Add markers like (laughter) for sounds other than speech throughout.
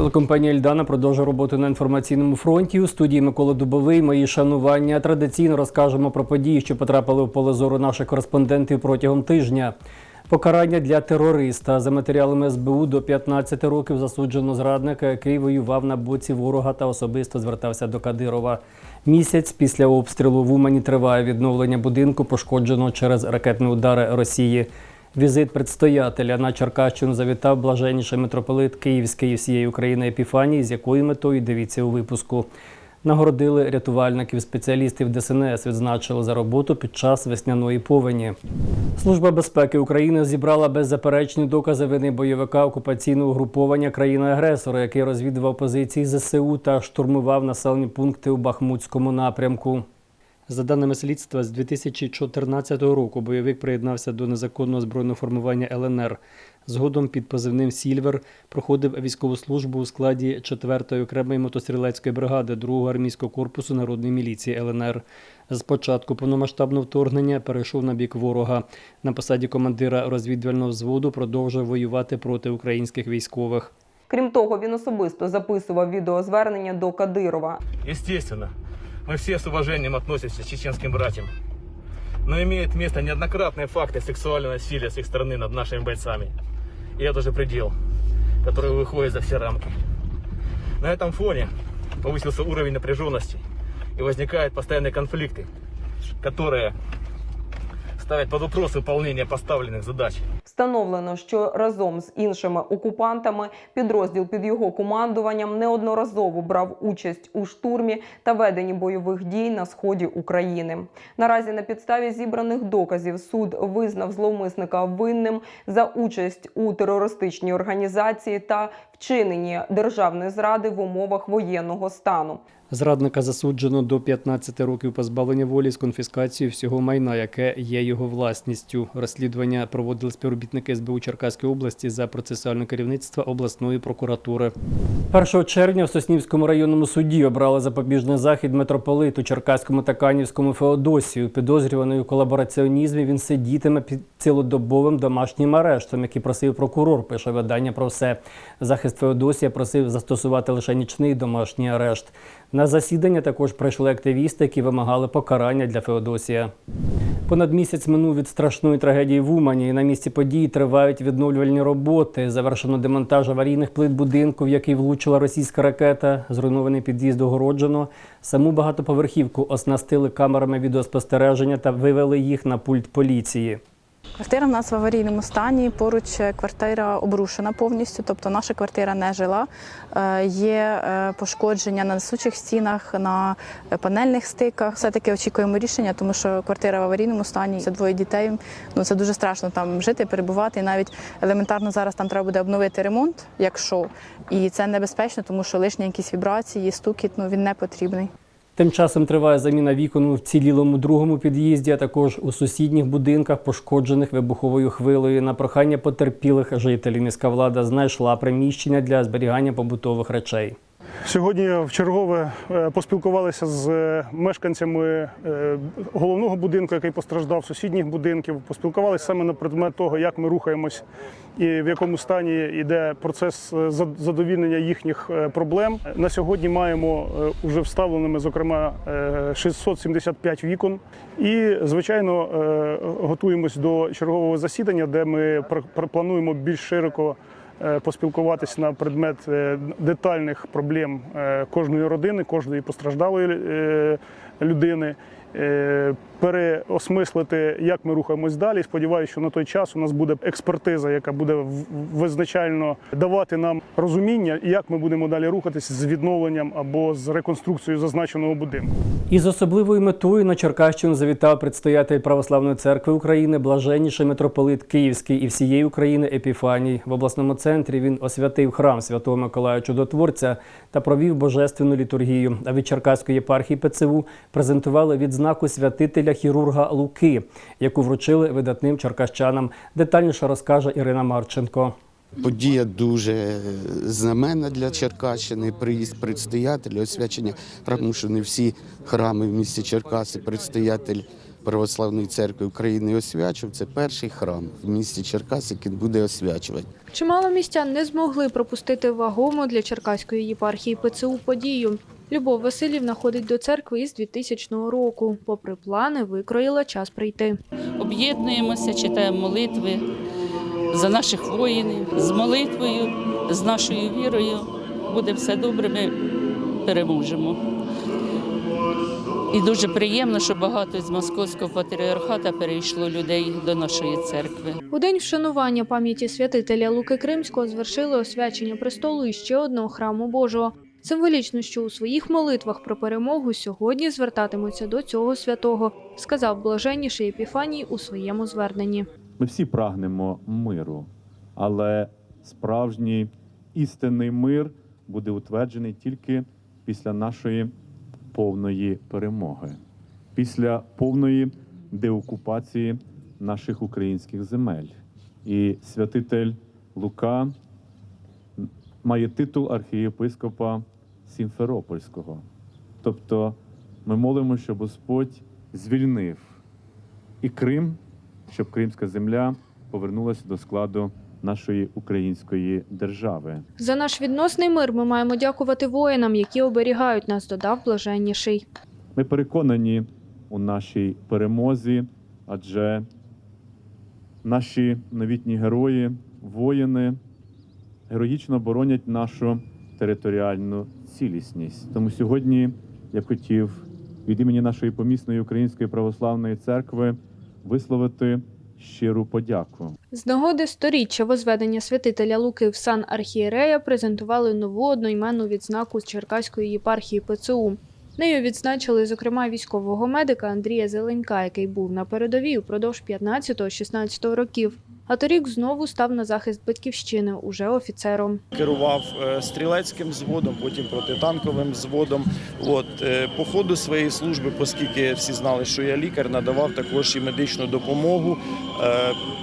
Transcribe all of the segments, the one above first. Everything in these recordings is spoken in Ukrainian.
Телекомпанія Ельдана продовжує роботу на інформаційному фронті. У студії Микола Дубовий. Мої шанування. Традиційно розкажемо про події, що потрапили в поле зору наших кореспондентів протягом тижня. Покарання для терориста за матеріалами СБУ до 15 років засуджено зрадника, який воював на боці ворога та особисто звертався до Кадирова. Місяць після обстрілу в Умані триває відновлення будинку, пошкодженого через ракетні удари Росії. Візит предстоятеля на Черкащину завітав блаженніший митрополит Київський всієї України Епіфанії, з якою метою дивіться у випуску. Нагородили рятувальників, спеціалістів ДСНС відзначили за роботу під час весняної повені. Служба безпеки України зібрала беззаперечні докази вини бойовика окупаційного угруповання країни-агресора, який розвідував позиції ЗСУ та штурмував населені пункти у Бахмутському напрямку. За даними слідства, з 2014 року бойовик приєднався до незаконного збройного формування ЛНР. Згодом під позивним Сільвер проходив військову службу у складі 4-ї окремої мотострілецької бригади 2-го армійського корпусу народної міліції ЛНР. З початку повномасштабного вторгнення перейшов на бік ворога. На посаді командира розвідувального взводу продовжив воювати проти українських військових. Крім того, він особисто записував відеозвернення до Кадирова. Естественно, мы все с уважением относимся к чеченским братьям. Но имеют место неоднократные факты сексуального насилия с их стороны над нашими бойцами. И это уже предел, который выходит за все рамки. На этом фоне повысился уровень напряженности и возникают постоянные конфликты, которые ставят под вопрос выполнение поставленных задач. Встановлено, що разом з іншими окупантами підрозділ під його командуванням неодноразово брав участь у штурмі та веденні бойових дій на сході України. Наразі на підставі зібраних доказів суд визнав зловмисника винним за участь у терористичній організації та вчиненні державної зради в умовах воєнного стану. Зрадника засуджено до 15 років позбавлення волі з конфіскацією всього майна, яке є його власністю. Розслідування проводили співробітники СБУ Черкаської області за процесуальне керівництво обласної прокуратури. 1 червня в Соснівському районному суді обрали запобіжний захід митрополиту Черкаському та Канівському Феодосію. Підозрюваний у колабораціонізмі він сидітиме під цілодобовим домашнім арештом, який просив прокурор. Пише видання про все. Захист Феодосія просив застосувати лише нічний домашній арешт. На засідання також прийшли активісти, які вимагали покарання для Феодосія. Понад місяць минув від страшної трагедії в Умані. На місці події тривають відновлювальні роботи. Завершено демонтаж аварійних плит будинку, в який влучила російська ракета. Зруйнований під'їзд огороджено. Саму багатоповерхівку оснастили камерами відеоспостереження та вивели їх на пульт поліції. Квартира в нас в аварійному стані. Поруч е, квартира обрушена повністю, тобто наша квартира не жила. Е, Є е, пошкодження на несучих стінах, на панельних стиках. Все-таки очікуємо рішення, тому що квартира в аварійному стані. Це двоє дітей. Ну це дуже страшно там жити, перебувати. І навіть елементарно зараз там треба буде обновити ремонт, якщо і це небезпечно, тому що лишні якісь вібрації, стукіт, ну він не потрібний. Тим часом триває заміна вікон у вцілілому другому під'їзді, а також у сусідніх будинках, пошкоджених вибуховою хвилею. На прохання потерпілих жителів міська влада знайшла приміщення для зберігання побутових речей. Сьогодні в чергове е, поспілкувалися з е, мешканцями е, головного будинку, який постраждав, сусідніх будинків. Поспілкувалися саме на предмет того, як ми рухаємось і в якому стані йде процес задовільнення їхніх проблем. На сьогодні маємо е, уже вставленими, зокрема, е, 675 вікон. І, звичайно, готуємось до чергового засідання, де ми плануємо більш широко поспілкуватися на предмет е, детальних проблем е, кожної родини, кожної постраждалої е, людини, е, переосмислити, як ми рухаємось далі. Сподіваюся, що на той час у нас буде експертиза, яка буде визначально давати нам розуміння, як ми будемо далі рухатись з відновленням або з реконструкцією зазначеного будинку. Із особливою метою на Черкащину завітав предстоятель Православної церкви України, блаженніший митрополит Київський і всієї України Епіфаній. В обласному центрі він освятив храм Святого Миколая Чудотворця та провів божественну літургію. А від Черкаської єпархії ПЦУ презентували відзнаку святителя хірурга Луки, яку вручили видатним черкащанам. Детальніше розкаже Ірина Марченко. Подія дуже знаменна для Черкащини. Приїзд предстоятеля, освячення храму, що не всі храми в місті Черкаси, предстоятель Православної церкви України освячив. Це перший храм в місті Черкас, який буде освячувати. Чимало містян не змогли пропустити вагому для Черкаської єпархії ПЦУ подію. Любов Васильівна ходить до церкви із 2000 року. Попри плани, викроїла час прийти. об'єднуємося, читаємо молитви за наших воїнів, з молитвою, з нашою вірою. Буде все добре, ми переможемо. І дуже приємно, що багато з московського патріархата перейшло людей до нашої церкви. У день вшанування пам'яті святителя Луки Кримського звершили освячення престолу і ще одного храму Божого. Символічно, що у своїх молитвах про перемогу сьогодні звертатимуться до цього святого, сказав блаженніший Епіфаній у своєму зверненні. Ми всі прагнемо миру, але справжній істинний мир буде утверджений тільки після нашої повної перемоги, після повної деокупації наших українських земель. І святитель Лука має титул архієпископа Сімферопольського. Тобто ми молимо, щоб Господь звільнив і Крим, щоб кримська земля повернулася до складу нашої української держави. За наш відносний мир ми маємо дякувати воїнам, які оберігають нас, додав блаженніший. Ми переконані у нашій перемозі, адже наші новітні герої, воїни героїчно боронять нашу територіальну цілісність. Тому сьогодні я б хотів від імені нашої помісної Української православної церкви висловити щиру подяку. З нагоди сторіччя возведення святителя Луки в сан архієрея презентували нову одноіменну відзнаку з Черкаської єпархії ПЦУ. Нею відзначили, зокрема, військового медика Андрія Зеленька, який був на передовій упродовж 15-16 років. А торік знову став на захист батьківщини уже офіцером. керував е, стрілецьким взводом, потім протитанковим взводом. От е, по ходу своєї служби, оскільки всі знали, що я лікар, надавав також і медичну допомогу,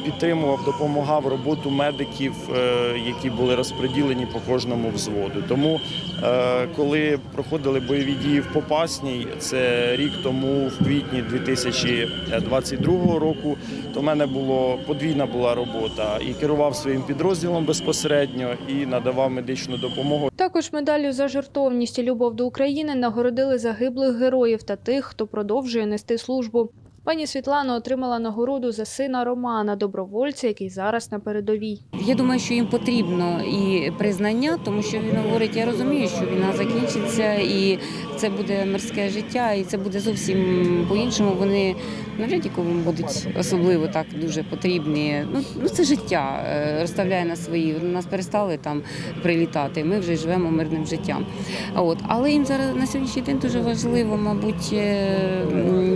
підтримував, допомагав роботу медиків, е, які були розподілені по кожному взводу. Тому, е, коли проходили бойові дії в Попасній, це рік тому, в квітні 2022 року, то в мене було подвійна була робота і керував своїм підрозділом безпосередньо і надавав медичну допомогу. Також медаллю за жертовність і любов до України нагородили загиблих героїв та тих, хто продовжує нести службу. Пані Світлана отримала нагороду за сина Романа, добровольця, який зараз на передовій. Я думаю, що їм потрібно і признання, тому що він говорить, я розумію, що війна закінчиться, і це буде мирське життя, і це буде зовсім по-іншому. Вони навряд чи кому будуть особливо так дуже потрібні. Ну, ну це життя е, розставляє на свої. Нас перестали там прилітати. Ми вже живемо мирним життям. От але їм зараз на сьогоднішній день дуже важливо, мабуть, е,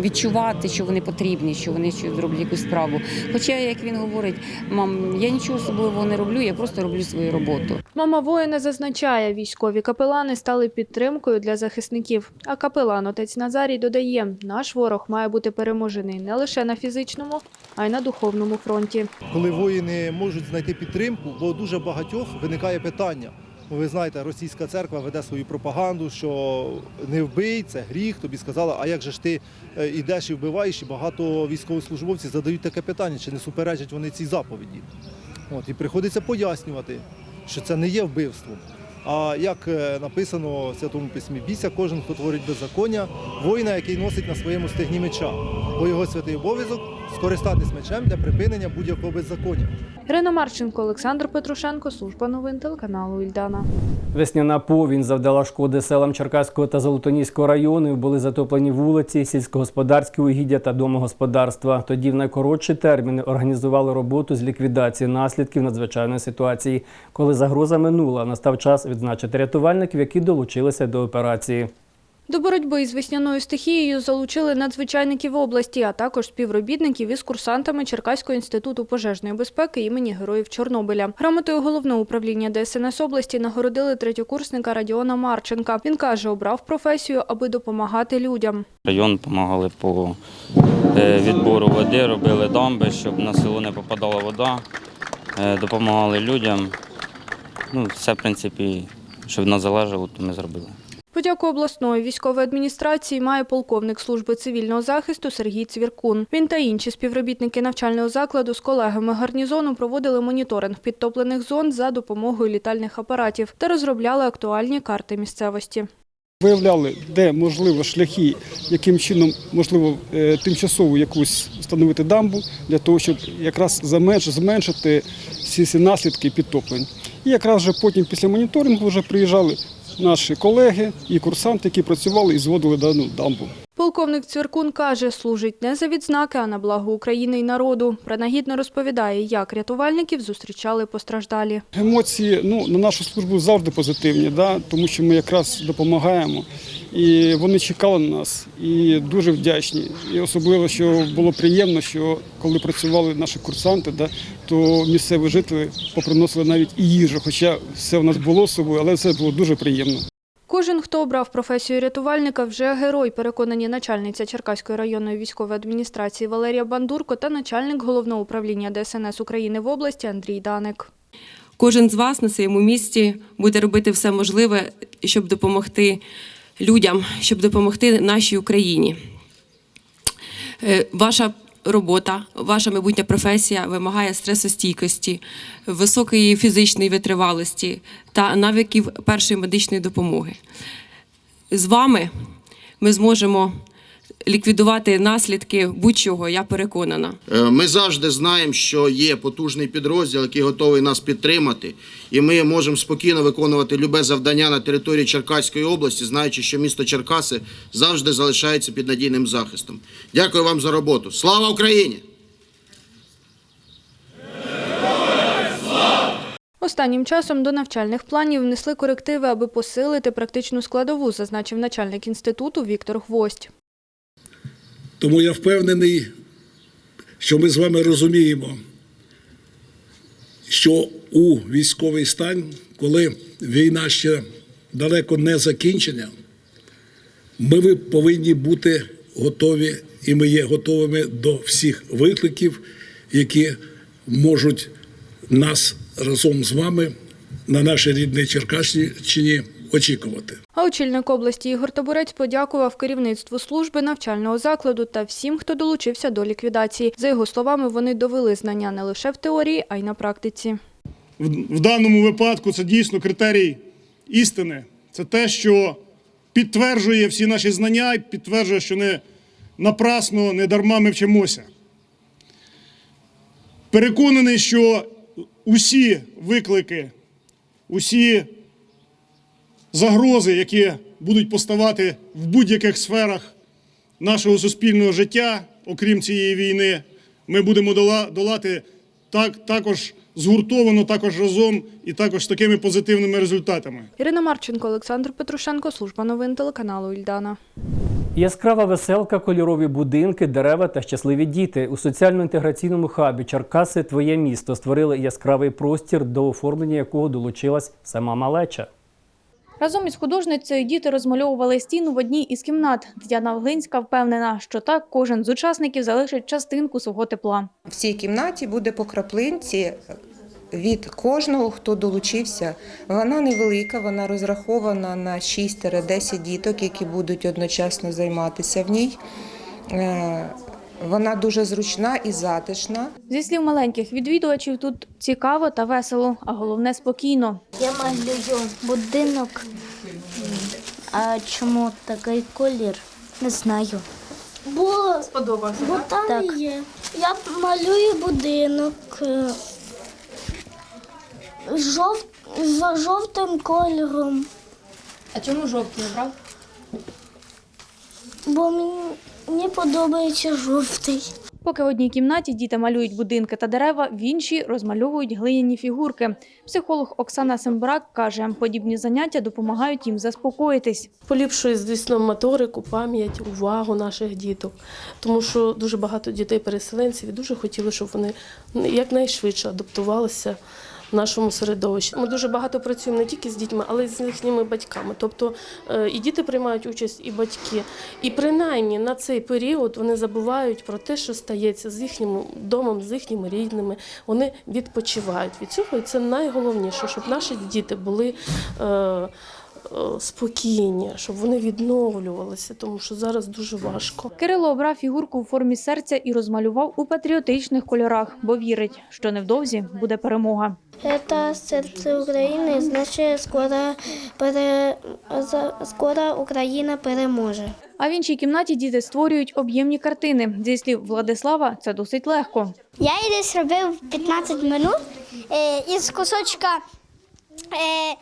відчувати, що вони потрібні, що вони ще зроблять якусь справу. Хоча, як він говорить, мам, я нічого особливого не роблю, я просто роблю свою роботу. Мама воїна зазначає, військові капелани стали підтримкою для захисників. А капелан отець Назарій додає, наш ворог має бути переможений не лише на фізичному, а й на духовному фронті. коли воїни можуть знайти підтримку, бо дуже багатьох виникає питання. Ви знаєте, російська церква веде свою пропаганду, що не вбий, це гріх. Тобі сказала, а як же ж ти е, йдеш і вбиваєш? І багато військовослужбовців задають таке питання, чи не суперечать вони цій заповіді. От, і приходиться пояснювати, що це не є вбивством. А як е, написано в Святому Письмі, бійся кожен, хто творить беззаконня, воїна, який носить на своєму стегні меча, бо його святий обов'язок скористатись мечем для припинення будь-якого беззаконня. Ірина Марченко, Олександр Петрушенко, служба новин телеканалу Ільдана. Весняна повінь завдала шкоди селам Черкаського та Золотоніського районів. Були затоплені вулиці, сільськогосподарські угіддя та домогосподарства. Тоді в найкоротші терміни організували роботу з ліквідації наслідків надзвичайної ситуації. Коли загроза минула, настав час відзначити рятувальників, які долучилися до операції. До боротьби із весняною стихією залучили надзвичайників області, а також співробітників із курсантами Черкаського інституту пожежної безпеки імені Героїв Чорнобиля. Грамотою головного управління ДСНС області нагородили третьокурсника Радіона Марченка. Він каже, обрав професію, аби допомагати людям. Район допомагали по е, відбору води, робили дамби, щоб на село не попадала вода, е, допомагали людям. Ну, все, в принципі, що від нас залежало, то ми зробили. Подяку обласної військової адміністрації має полковник служби цивільного захисту Сергій Цвіркун. Він та інші співробітники навчального закладу з колегами гарнізону проводили моніторинг підтоплених зон за допомогою літальних апаратів та розробляли актуальні карти місцевості. Виявляли, де можливо шляхи, яким чином можливо е, тимчасово якусь встановити дамбу для того, щоб якраз зменшити всі ці наслідки підтоплень. І якраз вже потім після моніторингу вже приїжджали наші колеги і курсанти, які працювали і зводили дану дамбу. Полковник Цвіркун каже, служить не за відзнаки, а на благо України і народу. Принагідно розповідає, як рятувальників зустрічали постраждалі. Емоції ну, на нашу службу завжди позитивні, да? тому що ми якраз допомагаємо. І вони чекали на нас і дуже вдячні. І особливо, що було приємно, що коли працювали наші курсанти, да, то місцеві жителі поприносили навіть і їжу, хоча все у нас було з собою, але це було дуже приємно. Кожен, хто обрав професію рятувальника, вже герой, переконані начальниця Черкаської районної військової адміністрації Валерія Бандурко та начальник головного управління ДСНС України в області Андрій Даник. Кожен з вас на своєму місці буде робити все можливе, щоб допомогти людям, щоб допомогти нашій Україні. Е, Ваша робота, ваша майбутня професія вимагає стресостійкості, високої фізичної витривалості та навиків першої медичної допомоги. З вами ми зможемо ліквідувати наслідки будь-чого, я переконана. Е, Ми завжди знаємо, що є потужний підрозділ, який готовий нас підтримати, і ми можемо спокійно виконувати любе завдання на території Черкаської області, знаючи, що місто Черкаси завжди залишається під надійним захистом. Дякую вам за роботу. Слава Україні! Останнім часом до навчальних планів внесли корективи, аби посилити практичну складову, зазначив начальник інституту Віктор Гвоздь. Тому я впевнений, що ми з вами розуміємо, що у військовий стан, коли війна ще далеко не закінчена, ми повинні бути готові, і ми є готовими до всіх викликів, які можуть нас разом з вами на нашій рідній Черкащині очікувати. А очільник області Ігор Табурець подякував керівництву служби навчального закладу та всім, хто долучився до ліквідації. За його словами, вони довели знання не лише в теорії, а й на практиці. В в даному випадку це дійсно критерій істини. Це те, що підтверджує всі наші знання і підтверджує, що не напрасно, не дарма ми вчимося. Переконаний, що усі виклики, усі загрози, які будуть поставати в будь-яких сферах нашого суспільного життя, окрім цієї війни, ми будемо долати так, також згуртовано, також разом і також з такими позитивними результатами. Ірина Марченко, Олександр Петрушенко, служба новин телеканалу Ільдана. Яскрава веселка, кольорові будинки, дерева та щасливі діти. У соціально-інтеграційному хабі Черкаси Твоє місто створили яскравий простір, до оформлення якого долучилась сама малеча. Разом із художницею діти розмальовували стіну в одній із кімнат. Тетяна Глинська впевнена, що так кожен з учасників залишить частинку свого тепла. В цій кімнаті буде по краплинці від кожного, хто долучився. Вона невелика, вона розрахована на 6-10 діток, які будуть одночасно займатися в ній. Вона дуже зручна і затишна. Зі слів маленьких відвідувачів, тут цікаво та весело, а головне спокійно. Я малюю будинок. А чому такий колір? Не знаю. Бо сподобався. Бо там є. Я малюю будинок е, жов... з жовтим кольором. А чому жовтий обрав? Бо мені, мені подобається жовтий. Поки в одній кімнаті діти малюють будинки та дерева, в іншій розмальовують глиняні фігурки. Психолог Оксана Сембрак каже, подібні заняття допомагають їм заспокоїтись. Поліпшує, звісно, моторику, пам'ять, увагу наших діток. Тому що дуже багато дітей-переселенців і дуже хотіли, щоб вони якнайшвидше адаптувалися нашому середовищі. Ми дуже багато працюємо не тільки з дітьми, але й з їхніми батьками. Тобто е, і діти приймають участь, і батьки. І принаймні на цей період вони забувають про те, що стається з їхнім домом, з їхніми рідними. Вони відпочивають від цього, і це найголовніше, щоб наші діти були. Е, е, спокійні, щоб вони відновлювалися, тому що зараз дуже важко. Кирило обрав фігурку у формі серця і розмалював у патріотичних кольорах, бо вірить, що невдовзі буде перемога. Это серце України, значить скоро, пере... скоро Україна переможе. А в іншій кімнаті діти створюють об'ємні картини. Зі слів Владислава, це досить легко. Я її десь робив 15 минут е, із кусочка е,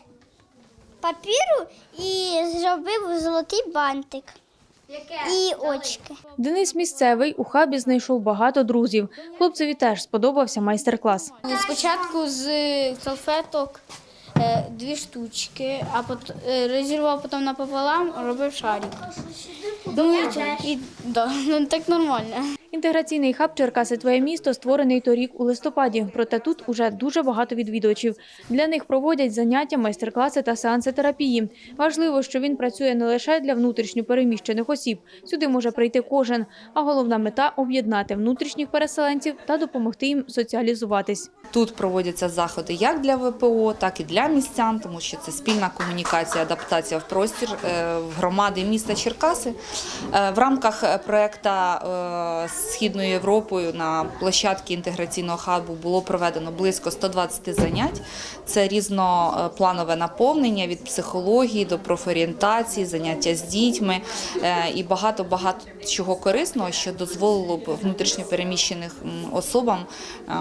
папіру і зробив золотий бантик. І очки. Денис місцевий у хабі знайшов багато друзів. Хлопцеві теж сподобався майстер-клас. Спочатку з салфеток е, дві штучки, а потім розірвав потім напополам, робив шарик. Думаю, і, да, ну, (laughs) так нормально. Інтеграційний хаб Черкаси Твоє місто створений торік у листопаді. Проте тут уже дуже багато відвідувачів. Для них проводять заняття, майстер-класи та сеанси терапії. Важливо, що він працює не лише для внутрішньо переміщених осіб. Сюди може прийти кожен. А головна мета об'єднати внутрішніх переселенців та допомогти їм соціалізуватись. Тут проводяться заходи як для ВПО, так і для містян, тому що це спільна комунікація, адаптація в простір е, в громади міста Черкаси. Е, В рамках проекту Східною Європою на площадці інтеграційного хабу було проведено близько 120 занять. Це різнопланове наповнення від психології до профорієнтації, заняття з дітьми е, і багато багато чого корисного, що дозволило б внутрішньопереміщених особам е,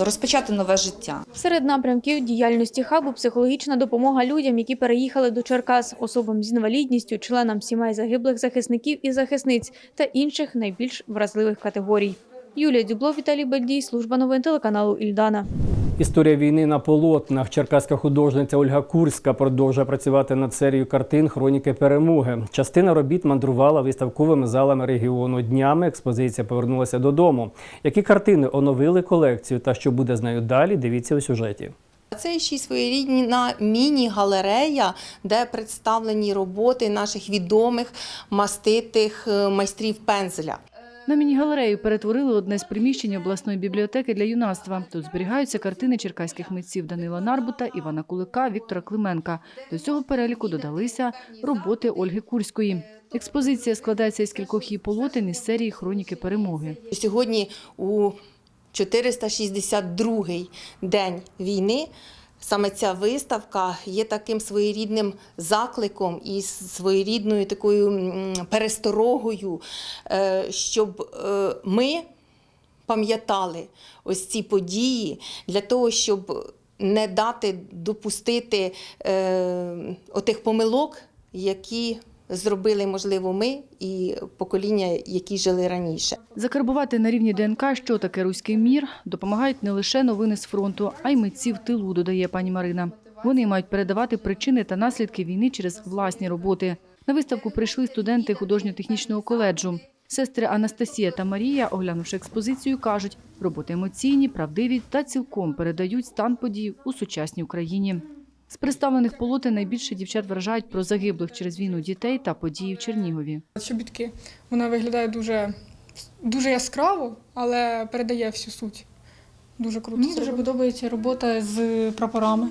розпочати нове життя. Серед напрямків діяльності хабу психологічна допомога людям, які переїхали до Черкас, особам з інвалідністю, членам сімей загиблих захисників і захисниць та інших найбільш вразливих категорій. Юлія Дюбло, Віталій Бельдій, служба новин телеканалу Ільдана. Історія війни на полотнах. Черкаська художниця Ольга Курська продовжує працювати над серією картин Хроніки перемоги. Частина робіт мандрувала виставковими залами регіону. Днями експозиція повернулася додому. Які картини оновили колекцію та що буде з нею далі? Дивіться у сюжеті. Це ще й своєрідна міні-галерея, де представлені роботи наших відомих маститих е, майстрів пензеля. На міні-галерею перетворили одне з приміщень обласної бібліотеки для юнацтва. Тут зберігаються картини черкаських митців Данила Нарбута, Івана Кулика, Віктора Клименка. До цього переліку додалися роботи Ольги Курської. Експозиція складається із кількох її полотен із серії Хроніки перемоги. Сьогодні у 462-й день війни саме ця виставка є таким своєрідним закликом і своєрідною такою пересторогою, е, щоб е, ми пам'ятали ось ці події для того, щоб не дати допустити е, отих помилок, які зробили, можливо, ми і покоління, які жили раніше. Закарбувати на рівні ДНК, що таке руський мір, допомагають не лише новини з фронту, а й митці в тилу, додає пані Марина. Вони мають передавати причини та наслідки війни через власні роботи. На виставку прийшли студенти художньо-технічного коледжу. Сестри Анастасія та Марія, оглянувши експозицію, кажуть, роботи емоційні, правдиві та цілком передають стан подій у сучасній Україні. З представлених полотен найбільше дівчат вражають про загиблих через війну дітей та події в Чернігові. Чобітки. Вона виглядає дуже, дуже яскраво, але передає всю суть. Дуже круто. Мені дуже подобається робота з прапорами.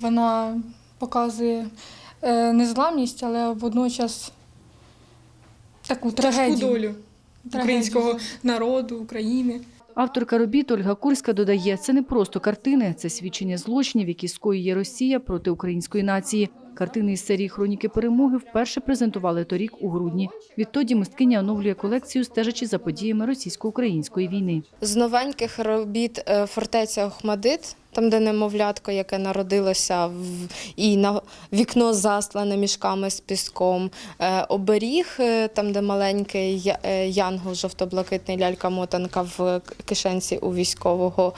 Вона показує е, незламність, але водночас таку тяжку долю українського народу, України. Авторка робіт Ольга Курська додає, це не просто картини, це свідчення злочинів, які скоює Росія проти української нації. Картини із серії Хроніки перемоги вперше презентували торік у грудні. Відтоді мисткиня оновлює колекцію, стежачи за подіями російсько-української війни. З новеньких робіт е, фортеця Охмадит, там, де немовлятко, яке народилося в і на вікно заслане мішками з піском. Е, Оберіг, е, там, де маленький е, янгол, жовто-блакитний лялька-мотанка в кишенці у військового.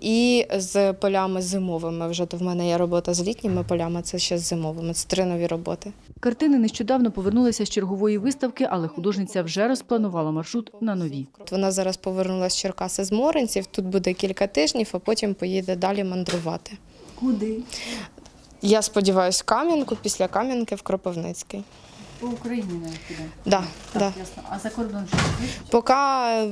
І з полями зимовими. Вже то в мене є робота з літніми полями, це ще з зимовими. Це три нові роботи. Картини нещодавно повернулися з чергової виставки, але художниця вже розпланувала маршрут на нові. Вона зараз повернулася з Черкаси з Моринців. Тут буде кілька тижнів, а потім поїде далі мандрувати. Куди? Я сподіваюся, в Кам'янку, після Кам'янки в Кропивницький. По Україні навіть піде. Да, да. Ясно. А за кордон що звідки? Поки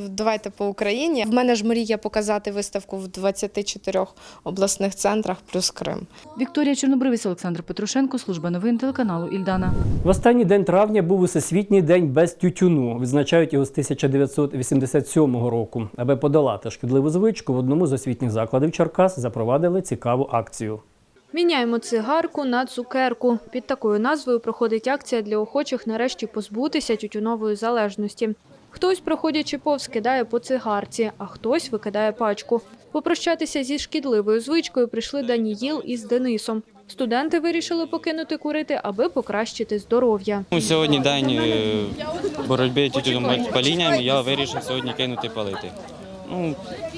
давайте по Україні. В мене ж мрія показати виставку в 24 обласних центрах плюс Крим. Вікторія Чорнобривець, Олександр Петрушенко, служба новин телеканалу Ільдана. В останній день травня був Усесвітній день без тютюну. Відзначають його з 1987 року. Аби подолати шкідливу звичку, в одному з освітніх закладів Черкас запровадили цікаву акцію. Міняємо цигарку на цукерку. Під такою назвою проходить акція для охочих нарешті позбутися тютюнової залежності. Хтось, проходячи повз, кидає по цигарці, а хтось викидає пачку. Попрощатися зі шкідливою звичкою прийшли Даніїл із Денисом. Студенти вирішили покинути курити, аби покращити здоров'я. Сьогодні день е, боротьби палінням, я вирішив сьогодні кинути палити. Ну,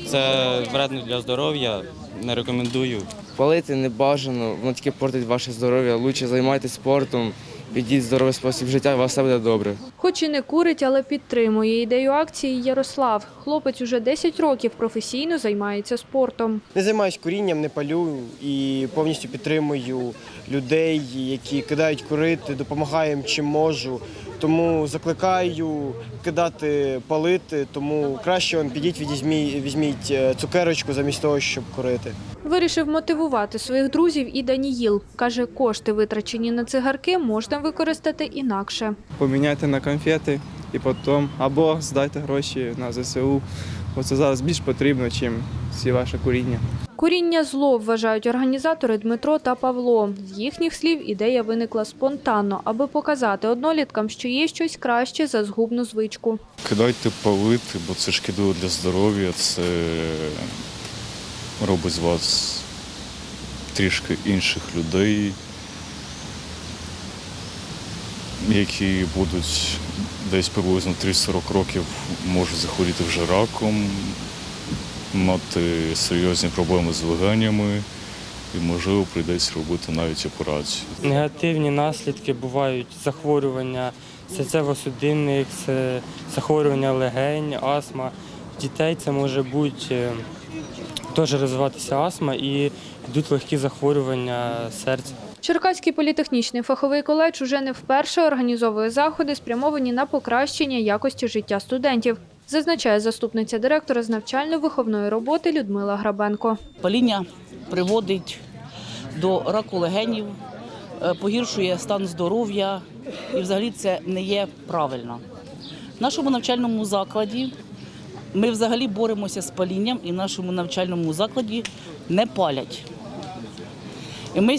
це вредно для здоров'я, не рекомендую. Палити не бажано, воно тільки портить ваше здоров'я. Лучше займайтесь спортом, ведіть здоровий спосіб життя, і у вас все буде добре. Хоч і не курить, але підтримує ідею акції Ярослав. Хлопець уже 10 років професійно займається спортом. Не займаюся курінням, не палю і повністю підтримую людей, які кидають курити, допомагаю їм чим можу. Тому закликаю кидати палити, тому краще он, підіть, візьміть, візьміть е, цукерочку замість того, щоб курити. Вирішив мотивувати своїх друзів і Даніїл. Каже, кошти, витрачені на цигарки, можна використати інакше. поміняйте на конфети і потім або здайте гроші на ЗСУ. Бо це зараз більш потрібно, ніж всі ваше куріння. Куріння зло вважають організатори Дмитро та Павло. З їхніх слів ідея виникла спонтанно, аби показати одноліткам, що є щось краще за згубну звичку. Кидайте палити, бо це шкідливо для здоров'я, це робить з вас трішки інших людей, які будуть десь приблизно 30-40 років можуть захворіти вже раком, мати серйозні проблеми з легенями і, можливо, прийдеться робити навіть операцію. Негативні наслідки бувають захворювання серцево-судинних, захворювання легень, астма. В дітей це може бути е, теж розвиватися астма і йдуть легкі захворювання серця. Черкаський політехнічний фаховий коледж уже не вперше організовує заходи, спрямовані на покращення якості життя студентів, зазначає заступниця директора з навчально-виховної роботи Людмила Грабенко. Паління приводить до раку легенів, е, погіршує стан здоров'я і взагалі це не є правильно. В нашому навчальному закладі ми взагалі боремося з палінням і в нашому навчальному закладі не палять. І ми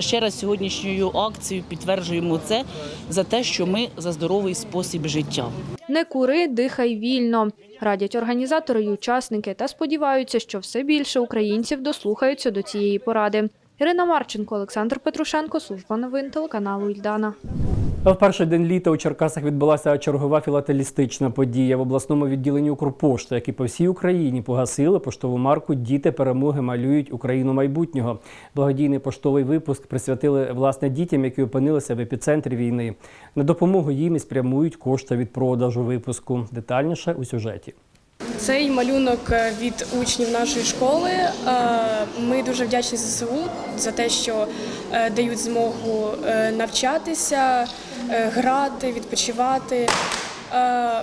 ще- раз сьогоднішньою акцією підтверджуємо це за те, що ми за здоровий спосіб життя. Не кури, дихай вільно. Радять організатори й учасники та сподіваються, що все більше українців дослухаються до цієї поради. Ірина Марченко, Олександр Петрушенко, служба новин телеканалу Ільдана. А в перший день літа у Черкасах відбулася чергова філателістична подія в обласному відділенні Укрпошти, які по всій Україні погасили поштову марку Діти перемоги малюють Україну майбутнього. Благодійний поштовий випуск присвятили власне дітям, які опинилися в епіцентрі війни. На допомогу їм і спрямують кошти від продажу випуску. Детальніше у сюжеті. Цей малюнок е, від учнів нашої школи. Е, Ми дуже вдячні ЗСУ за те, що е, дають змогу навчатися, грати, відпочивати.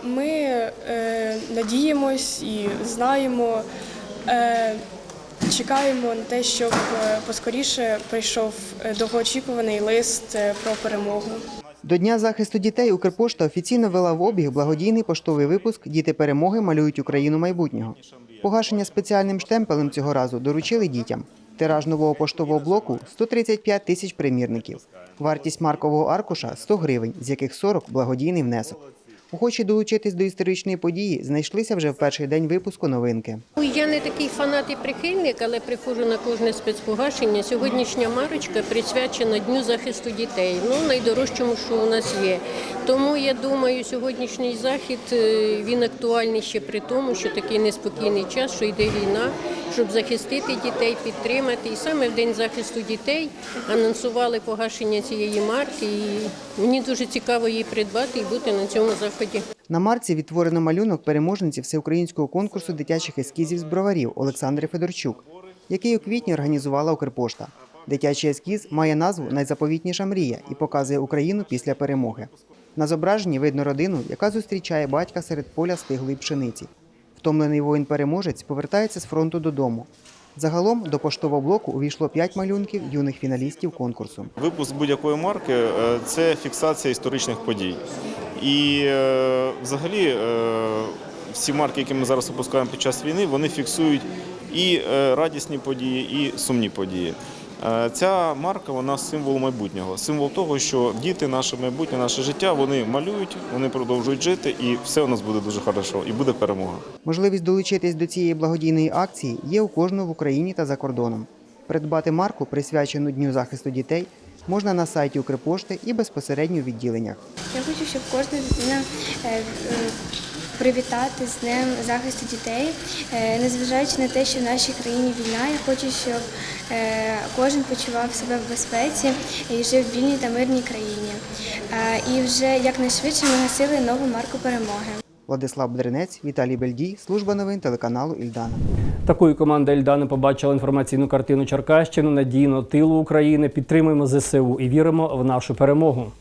Ми надіємось і знаємо, чекаємо на те, щоб поскоріше прийшов довгоочікуваний лист про перемогу. До Дня захисту дітей Укрпошта офіційно вела в обіг благодійний поштовий випуск Діти перемоги малюють Україну майбутнього. Погашення спеціальним штемпелем цього разу доручили дітям. Тираж нового поштового блоку 135 тисяч примірників. Вартість маркового аркуша 100 гривень, з яких 40 – благодійний внесок. Охочі долучитись до історичної події знайшлися вже в перший день випуску новинки. Я не такий фанат і прихильник, але приходжу на кожне спецпогашення. Сьогоднішня марочка присвячена Дню захисту дітей, ну найдорожчому, що у нас є. Тому я думаю, сьогоднішній захід е, він актуальний ще при тому, що такий неспокійний час, що йде війна, щоб захистити дітей, підтримати. І саме в день захисту дітей анонсували погашення цієї марки. І мені дуже цікаво її придбати і бути на цьому заході. На марці відтворено малюнок переможниці всеукраїнського конкурсу дитячих ескізів з броварів Олександри Федорчук, який у квітні організувала Укрпошта. Дитячий ескіз має назву Найзаповітніша мрія і показує Україну після перемоги. На зображенні видно родину, яка зустрічає батька серед поля стиглої пшениці. Втомлений воїн-переможець повертається з фронту додому. Загалом до поштового блоку увійшло 5 малюнків юних фіналістів конкурсу. Випуск будь-якої марки е, це фіксація історичних подій. І е, взагалі е, всі марки, які ми зараз опускаємо під час війни, вони фіксують і радісні події, і сумні події. Е, Ця марка вона символ майбутнього, символ того, що діти, наше майбутнє, наше життя, вони малюють, вони продовжують жити, і все у нас буде дуже хорошо, і буде перемога. Можливість долучитись до цієї благодійної акції є у кожного в Україні та за кордоном. Придбати марку, присвячену Дню захисту дітей, можна на сайті Укрпошти і безпосередньо в відділеннях. Я хочу, щоб кожна дитина е, е, привітати з Днем захисту дітей, Е, незважаючи на те, що в нашій країні війна, я хочу, щоб е, кожен почував себе в безпеці і жив в вільній та мирній країні. Е, І вже якнайшвидше ми гасили нову марку перемоги. Владислав Бдринець, Віталій Бельдій, служба новин телеканалу Ільдана. Такою команда Ельдани побачила інформаційну картину Черкащини надійно тилу України. Підтримуємо ЗСУ і віримо в нашу перемогу.